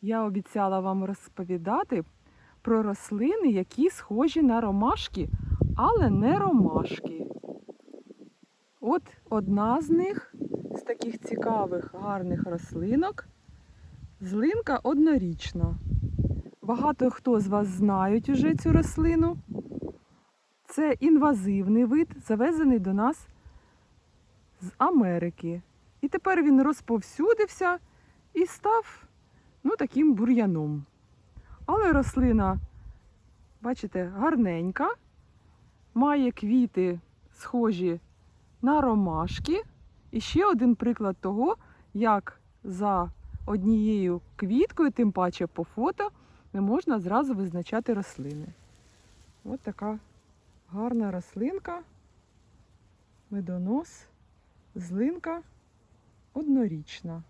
Я обіцяла вам розповідати про рослини, які схожі на ромашки, але не ромашки. От одна з них з таких цікавих гарних рослинок злинка однорічна. Багато хто з вас знають уже цю рослину. Це інвазивний вид, завезений до нас з Америки. І тепер він розповсюдився і став ну, таким бур'яном. Але рослина, бачите, гарненька, має квіти схожі на ромашки. І ще один приклад того, як за однією квіткою, тим паче по фото, не можна зразу визначати рослини. Ось така гарна рослинка, медонос, злинка однорічна.